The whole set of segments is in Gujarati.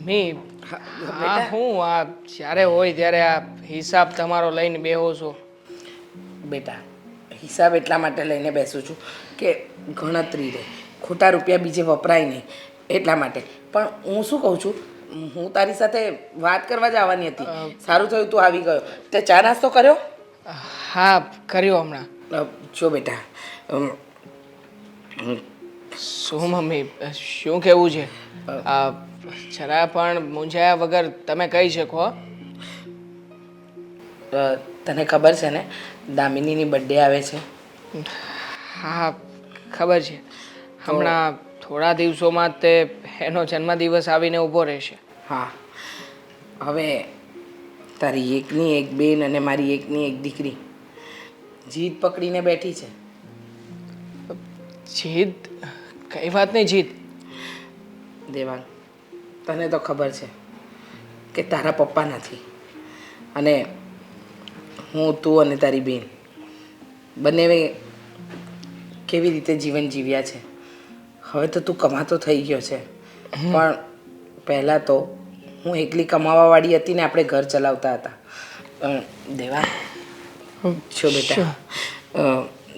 મમ્મી હા, આ હું? આ જ્યારે હોય ત્યારે આ હિસાબ તમારો લઈને બેહો છો. બેટા હિસાબ એટલા માટે લઈને બેસું છું કે ગણતરી રહે. ખોટા રૂપિયા બીજે વપરાય નહીં એટલા માટે. પણ હું શું કહું છું? હું તારી સાથે વાત કરવા જ આવવાની હતી. સારું થયું તું આવી ગયો. તે ચા નાસ્તો કર્યો? હા કર્યો હમણાં. જો બેટા શું મમ્મી શું કેવું છે? આ જરા પણ મૂંઝાયા વગર તમે કહી શકો તને ખબર છે ને દામિનીની બર્થડે આવે છે. હા ખબર છે. હમણાં થોડા દિવસોમાં તે એનો જન્મદિવસ આવીને ઊભો રહેશે. હા. હવે તારી એકની એક બેન અને મારી એકની એક દીકરી જીદ પકડીને બેઠી છે. જીત કઈ વાતની જીત દેવાંગ. તને તો ખબર છે કે તારા પપ્પા નથી. અને હું તું અને તારી બેન બંને કેવી રીતે જીવન જીવ્યા છે? હવે તો તું કમાતો થઈ ગયો છે. પણ પહેલાં તો હું એકલી કમાવાવાળી હતી ને આપણે ઘર ચલાવતા હતા. પણ દેવા. છો બેટા?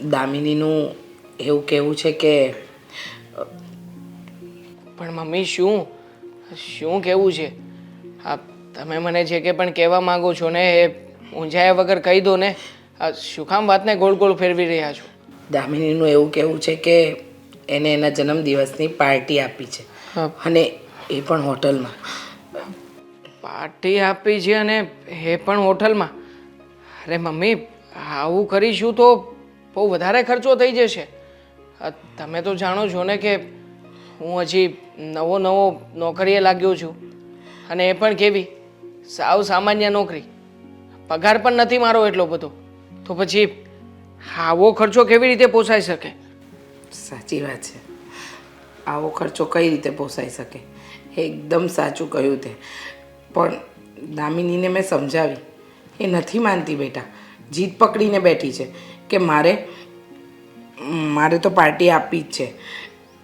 દામિનીનું એવું કહેવું છે કે પણ મમ્મી શું? શું કેવું છે? આ તમે મને જે કે પણ કહેવા માગો છો ને એ ઊંઝાયા વગર કહી દો ને. આ શું કામ વાતને ગોળ ગોળ ફેરવી રહ્યા છો? દામિનીનું એવું કહેવું છે કે એને એના જન્મદિવસની પાર્ટી આપી છે. અને એ પણ હોટલમાં. પાર્ટી આપી છે અને એ પણ હોટલમાં? અરે મમ્મી આવું કરીશું તો બહુ વધારે ખર્ચો થઈ જશે. તમે તો જાણો છો ને કે હું હજી નવો નવો નોકરીએ લાગ્યો છું. અને એ પણ કેવી? સાવ સામાન્ય નોકરી. પગાર પણ નથી મારો એટલો બધો. તો પછી આવો ખર્ચો કેવી રીતે પોસાઈ શકે? સાચી વાત છે. આવો ખર્ચો કઈ રીતે પોસાઈ શકે? એકદમ સાચું કહ્યું તે. પણ દામિનીને મેં સમજાવી. એ નથી માનતી બેટા. જીત પકડીને બેઠી છે કે મારે મારે તો પાર્ટી આપવી જ છે.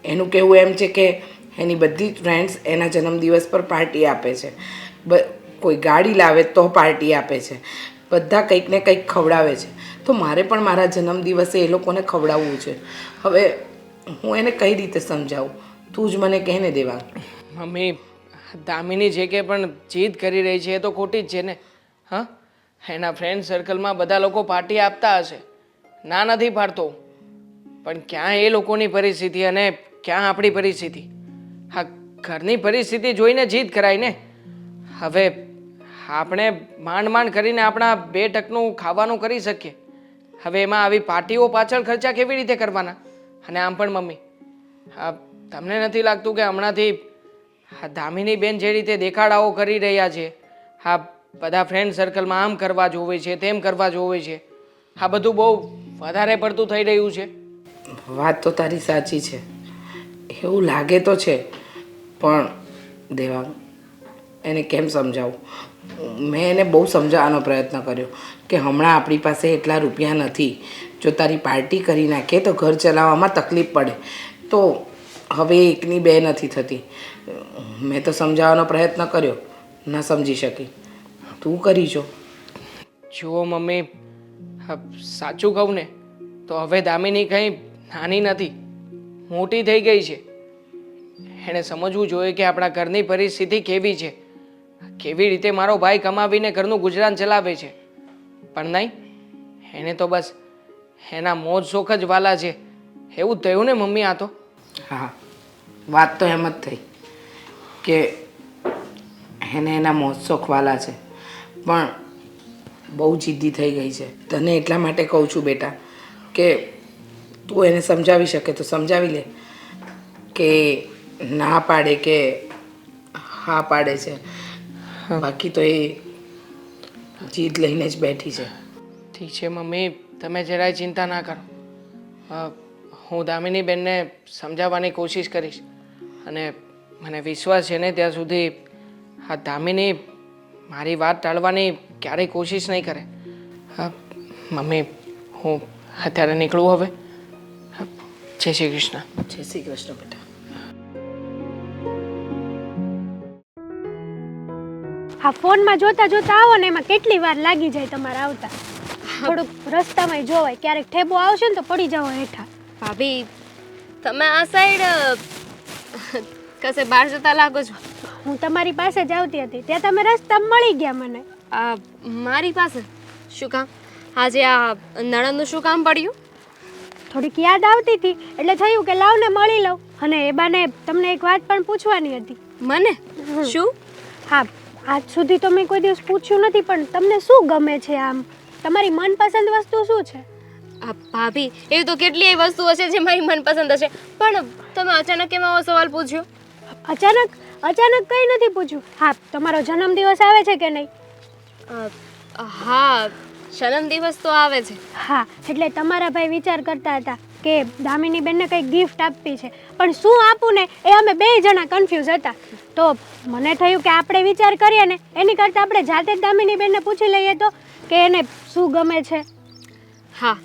એનું કહેવું એમ છે કે એની બધી જ ફ્રેન્ડ્સ એના જન્મદિવસ પર પાર્ટી આપે છે. બ, કોઈ ગાડી લાવે તો પાર્ટી આપે છે. બધા કંઈક ને કંઈક ખવડાવે છે. તો મારે પણ મારા જન્મદિવસે એ લોકોને ખવડાવવું છે. હવે હું એને કઈ રીતે સમજાવું? તું જ મને કહે ને દેવા. મમ્મી, દામિની જે કે પણ જીદ કરી રહી છે એ તો ખોટી જ છે ને. હા? એના ફ્રેન્ડ સર્કલમાં બધા લોકો પાર્ટી આપતા હશે. ના નથી પાડતો. પણ ક્યાં એ લોકોની પરિસ્થિતિ અને ક્યાં આપણી પરિસ્થિતિ. હા ઘરની પરિસ્થિતિ જોઈને જીદ કરાય ને. હવે આપણે માંડ માંડ કરીને આપણા બે ટકનું ખાવાનું કરી શકીએ. હવે એમાં આવી પાર્ટીઓ પાછળ ખર્ચા કેવી રીતે કરવાના? અને આમ પણ, મમ્મી હા તમને નથી લાગતું કે હમણાંથી હા દામિની બેન જે રીતે દેખાડાઓ કરી રહ્યા છે હા બધા ફ્રેન્ડ સર્કલમાં આમ કરવા જોવે છે, તેમ કરવા જોવે છે, આ બધું બહુ વધારે પડતું થઈ રહ્યું છે? વાત તો તારી સાચી છે. એવું લાગે તો છે, પણ દેવાંગ એને કેમ સમજાવું? મેં એને બહુ સમજાવવાનો પ્રયત્ન કર્યો કે હમણાં આપણી પાસે એટલા રૂપિયા નથી. જો તારી પાર્ટી કરી નાખે તો ઘર ચલાવવામાં તકલીફ પડે. તો હવે એકની બે નથી થતી. મેં તો સમજાવવાનો પ્રયત્ન કર્યો, ના સમજી શકી. તું કરી જો. જુઓ મમ્મી સાચું કહું ને, તો હવે દામિની કંઈ નાની નથી. મોટી થઈ ગઈ છે. એણે સમજવું જોઈએ કે આપણા ઘરની પરિસ્થિતિ કેવી છે. કેવી રીતે મારો ભાઈ કમાવીને ઘરનું ગુજરાન ચલાવે છે. પણ નહીં, એને તો બસ એના મોજ શોખ જ વાલા છે. એવું થયું ને મમ્મી આ તો? હા વાત તો એમ જ થઈ કે એને એના મોજ વાલા છે. પણ બહુ જિદ્દી થઈ ગઈ છે. તને એટલા માટે કહું છું બેટા કે તું એને સમજાવી શકે તો સમજાવી લે કે ના પાડે કે હા પાડે છે. બાકી તો એ જીદ લઈને જ બેઠી છે. ઠીક છે મમ્મી તમે જરાય ચિંતા ના કરો. હું દામિની બેનને સમજાવવાની કોશિશ કરીશ. અને મને વિશ્વાસ છે ને ત્યાં સુધી આ દામિની મારી વાત ટાળવાની ક્યારેય કોશિશ નહીં કરે. હા મમ્મી હું અત્યારે નીકળું હવે. જય શ્રી કૃષ્ણ. જય શ્રી કૃષ્ણ બેટા. આ ફોનમાં જોતા જોતા આવો ને એમાં કેટલી વાર લાગી જાય તમારે આવતા. થોડુંક રસ્તામાં જોવાય. ક્યારેક ઠેબો આવશે ને તો પડી જાવ હેઠા. ભાભી તમે આ સાઈડ કશે બહાર જતા લાગો છો? હું તમારી પાસે જ આવતી હતી. ત્યાં તમે રસ્તા મળી ગયા મને. આ મારી પાસે? શું કામ? આજે આ નણંદનું શું કામ પડ્યું? થોડીક યાદ આવતી હતી એટલે થયું કે લાવ ને મળી લઉં. અને એ બાને તમને એક વાત પણ પૂછવાની હતી. મને? શું? હા આજ સુધી તો મેં કોઈ દિવસ પૂછ્યું નથી પણ તમને શું ગમે છે આમ? તમારી મનપસંદ વસ્તુ શું છે? આ ભાભી એવી તો કેટલી એવી વસ્તુઓ હશે જે મારી મનપસંદ હશે. પણ તમે અચાનક કેમ આવો સવાલ પૂછ્યો? અચાનક અચાનક કંઈ નથી પૂછ્યું. હા તમારો જન્મદિવસ આવે છે કે નહીં? અ, હા જન્મદિવસ તો આવે છે. હા એટલે તમારા ભાઈ વિચાર કરતા હતા કે દામિની બેનને કંઈક ગિફ્ટ આપવી છે. પણ શું આપું ને એ અમે બે જણા કન્ફ્યુઝ હતા. તો મને થયું કે આપણે વિચાર કરીએ ને એની કરતાં આપણે જાતે જ દામિની બેનને પૂછી લઈએ તો કે એને શું ગમે છે. હા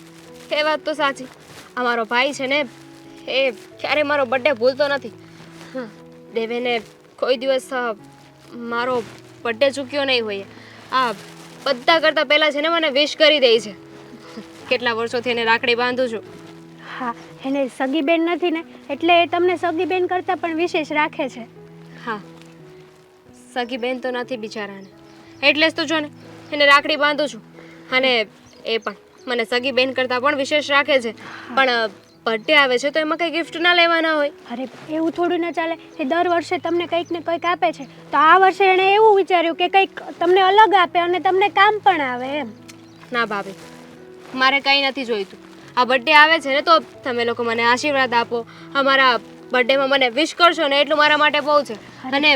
એ વાત તો સાચી. અમારો ભાઈ છે ને એ ક્યારે મારો બર્થડે ભૂલતો નથી. દેવેને કોઈ દિવસ મારો બર્થડે ચૂક્યો નહીં હોય આ બધા કરતાં પહેલાં છે ને મને વિશ કરી દે છે. કેટલા વર્ષોથી એને રાખડી બાંધું છું. હા એને સગી બેન નથી ને એટલે એ તમને સગી બેન કરતાં પણ વિશેષ રાખે છે. હા સગી બેન તો નથી બિચારાને. એટલે જ તો જો ને એને રાખડી બાંધું છું. અને એ પણ મને સગી બેન કરતાં પણ વિશેષ રાખે છે. પણ બર્થડે આવે છે તો એમાં કંઈ ગિફ્ટ ના લેવાના હોય. અરે એવું થોડું ના ચાલે. એ દર વર્ષે તમને કંઈક ને કંઈક આપે છે. તો આ વર્ષે એણે એવું વિચાર્યું કે કંઈક તમને અલગ આપે અને તમને કામ પણ આવે એમ. ના ભાભી મારે કંઈ નથી જોઈતું. આ બર્થડે આવે છે ને તો તમે લોકો મને આશીર્વાદ આપો. અમારા બર્થડેમાં મને વિશ કરશો ને એટલું મારા માટે બહુ છે. અને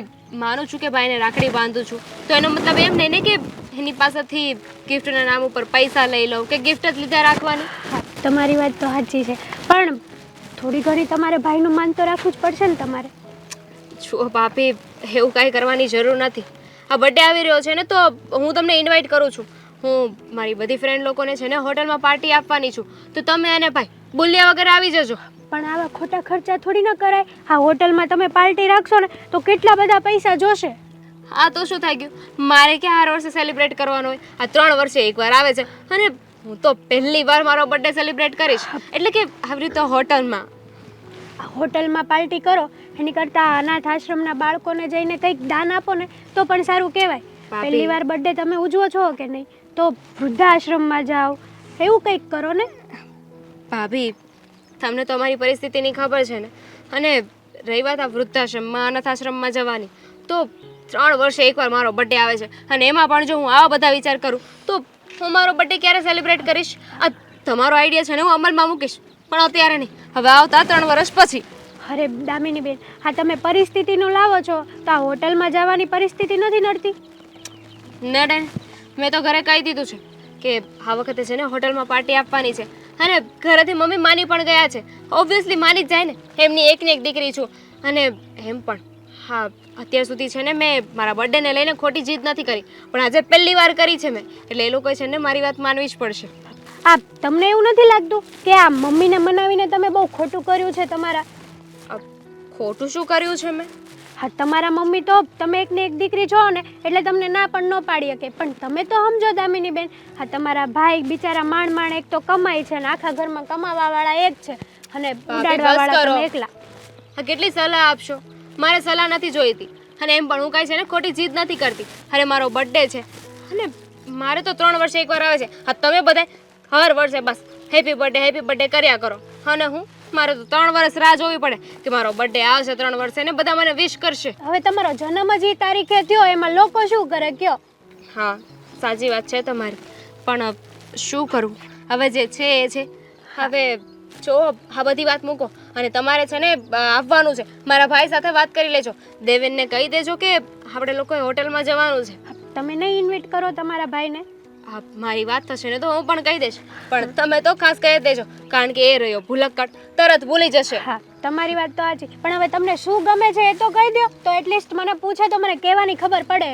માનું છું કે ભાઈને રાખડી બાંધું છું. તો એનો મતલબ એમ નહીં ને કે એની પાસેથી ગિફ્ટના નામ ઉપર પૈસા લઈ લઉં કે ગિફ્ટ જ લીધા રાખવાની. તમારી વાત તો સાચી છે. પણ થોડી ઘણી તમારે ભાઈનું માન તો રાખવું જ પડશે ને તમારે. જુઓ ભાભી એવું કાંઈ કરવાની જરૂર નથી. આ બર્થડે આવી રહ્યો છે ને તો હું તમને ઇન્વાઇટ કરું છું. હું મારી બધી ફ્રેન્ડ લોકોને છે ને હોટલમાં પાર્ટી આપવાની છું. તો તમે અને ભાઈ બોલ્યા વગર આવી જજો. પણ આવા ખોટા ખર્ચા થોડી ન કરાય. હા હોટલમાં તમે પાર્ટી રાખશો ને તો કેટલા બધા પૈસા જોશે? આ તો શું થઈ ગયું? મારે ક્યાં હર વર્ષે સેલિબ્રેટ કરવાનું હોય? આ ત્રણ વર્ષે એકવાર આવે છે. અને હું તો પહેલી વાર મારો બર્થડે સેલિબ્રેટ કરીશ. એટલે કે આવી રીતે હોટલમાં. હોટલમાં પાર્ટી કરો એની કરતાં અનાથ આશ્રમના બાળકોને જઈને કંઈક દાન આપો ને તો પણ સારું કહેવાય. પહેલી વાર બર્થડે તમે ઉજવો છો કે નહીં તો વૃદ્ધાશ્રમમાં જાઓ એવું કંઈક કરો ને? ભાભી તમને તો અમારી પરિસ્થિતિની ખબર છે ને. અને રહી વાત આ વૃદ્ધાશ્રમમાં અનાથ આશ્રમમાં જવાની. તો ત્રણ વર્ષે એકવાર મારો બર્થડે આવે છે અને એમાં પણ જો હું આવા બધા વિચાર કરું તો હું મારો બર્થડે ક્યારે સેલિબ્રેટ કરીશ? આ તમારો આઈડિયા છે ને હું અમલમાં મૂકીશ પણ અત્યારે નહીં. હવે આવતા ત્રણ વર્ષ પછી. અરે દામિની બેન હા તમે પરિસ્થિતિનું લાવો છો તો આ હોટલમાં જવાની પરિસ્થિતિ નથી નડતી. નડે મેં તો ઘરે કહી દીધું છે કે આ વખતે છે ને હોટલમાં પાર્ટી આપવાની છે અને ઘરેથી મમ્મી માની પણ ગયા છે. ઓબ્વિયસલી માની જ જાય ને એમની એકની એક દીકરી છું અને એમ પણ. હા અત્યાર સુધી છે ને મેં મારા બર્થડેને લઈને ખોટી જીદ નથી કરી પણ આજે પહેલી વાર કરી છે મેં. એટલે એ લોકોએ છે ને મારી વાત માનવી જ પડશે. આ તમને એવું નથી લાગતું કે આ મમ્મીને મનાવીને તમે બહુ ખોટું કર્યું છે તમારા? ખોટું શું કર્યું છે મેં? હા તમારા મમ્મી તો તમે એકને એક દીકરી છો ને એટલે તમને ના પણ ન પાડી શકે. પણ તમે તો સમજો દામિની બેન હા તમારા ભાઈ બિચારા માણ માણ એક તો કમાય છે ને આખા ઘરમાં કમાવા વાળા એક છે. અને ઉડાડવા વાળા એકલા. હા કેટલી સલાહ આપશો? મારે સલાહ નથી જોઈતી અને એમ પણ હું કાંઈ છે ને ખોટી જીદ નથી કરતી. અરે મારો બર્થડે છે. અને મારે તો ત્રણ વર્ષે એકવાર આવે છે. હા તમે બધા હર વર્ષે બસ. હેપી બર્થડે હેપી બર્થડે કર્યા કરો. અને હું મારે તો ત્રણ વર્ષ રાહ જોવી પડે કે મારો બર્થડે આવશે ત્રણ વર્ષે ને બધા મને વિશ કરશે. હવે તમારો જન્મ જ એ તારીખે થયો એમાં લોકો શું કરે કયો? હા સાચી વાત છે તમારી. પણ શું કરું? હવે જે છે એ છે. હવે જો આ બધી વાત મૂકો. અને તમારે છે ને આવવાનું છે. મારા ભાઈ સાથે વાત કરી લેજો. દેવેનને કહી દેજો કે આપણે લોકોએ હોટલમાં જવાનું છે. તમે નહીં ઇન્વાઇટ કરો તમારા ભાઈને? મારી વાત થશે ને તો હું પણ કહી દઈશ. પણ તમે તો ખાસ કહી દેજો કારણ કે એ રહ્યો ભૂલક્કડ. તરત ભૂલી જશે. હા તમારી વાત તો સાચી. પણ હવે તમને શું ગમે છે એ તો કહી દો તો એટલીસ્ટ મને પૂછે તો મને કહેવાની ખબર પડે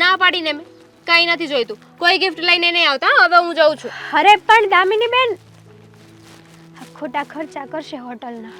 ના પાડીને મેં. કંઈ નથી જોઈતું. કોઈ ગિફ્ટ લઈને નહીં આવતા હવે હું જાઉં છું. અરે પણ દામિની બેન ખોટા ખર્ચા કરશે હોટલના.